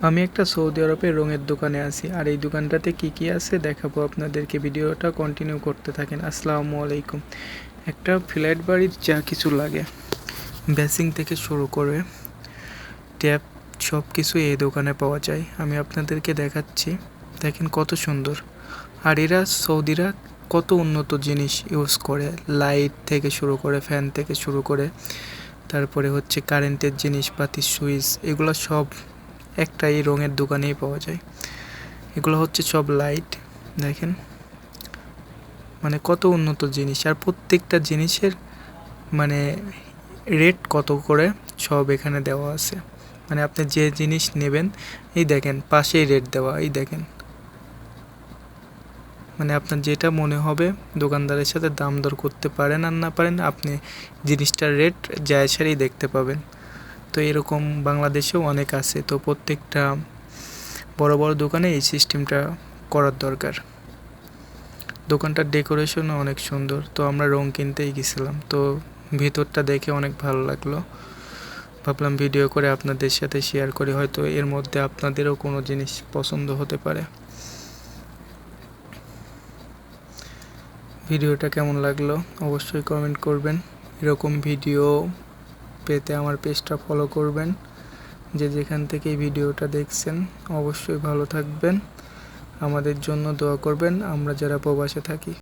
আমি একটা সৌদি আরবের রঙের দোকানে আছি, আর এই দোকানটাতে কি কি আছে দেখাবো আপনাদেরকে। ভিডিওটা কন্টিনিউ করতে থাকেন। আসসালামু আলাইকুম। একটা ফ্ল্যাট বাড়ির যা কিছু লাগে বেসিং থেকে শুরু করে ট্যাপ সব কিছু এই দোকানে পাওয়া যায়। আমি আপনাদেরকে দেখাচ্ছি। দেখেন কত সুন্দর। আর এরা সৌদিরা কত উন্নত জিনিস ইউজ করে। লাইট থেকে শুরু করে ফ্যান থেকে শুরু করে। তারপরে হচ্ছে কারেন্টের জিনিসপাতি, সুইচ, এগুলো সব একটা এই রঙের দোকানেই পাওয়া যায়। এগুলো হচ্ছে সব লাইট দেখেন। মানে কত উন্নত জিনিস। আর প্রত্যেকটা জিনিসের মানে রেট কত করে সব এখানে দেওয়া আছে। মানে আপনি যে জিনিস নেবেন, এই দেখেন, পাশেই রেট দেওয়া, এই দেখেন। মানে আপনার যেটা মনে হবে, দোকানদারের সাথে দাম দর করতে পারেন আর না পারেন, আপনি জিনিসটার রেট যায় সারেই দেখতে পাবেন। তো এরকম বাংলাদেশেও অনেক আছে। তো প্রত্যেকটা বড় বড় দোকানে এই সিস্টেমটা করার দরকার। দোকানটার ডেকোরেশনও অনেক সুন্দর। তো আমরা রং কিনতেই গেছিলাম। তো ভিতরটা দেখে অনেক ভালো লাগল। ভাবলাম ভিডিও করে আপনাদের সাথে শেয়ার করি। হয়তো এর মধ্যে আপনাদেরও কোনো জিনিস পছন্দ হতে পারে। ভিডিওটা কেমন লাগল? অবশ্যই কমেন্ট করবেন। এরকম ভিডিও পেতে আমার পেজটা ফলো করবেন। যে যেখান থেকে ভিডিওটা দেখছেন, অবশ্যই ভালো থাকবেন। আমাদের জন্য দোয়া করবেন। আমরা যারা প্রবাসে থাকি।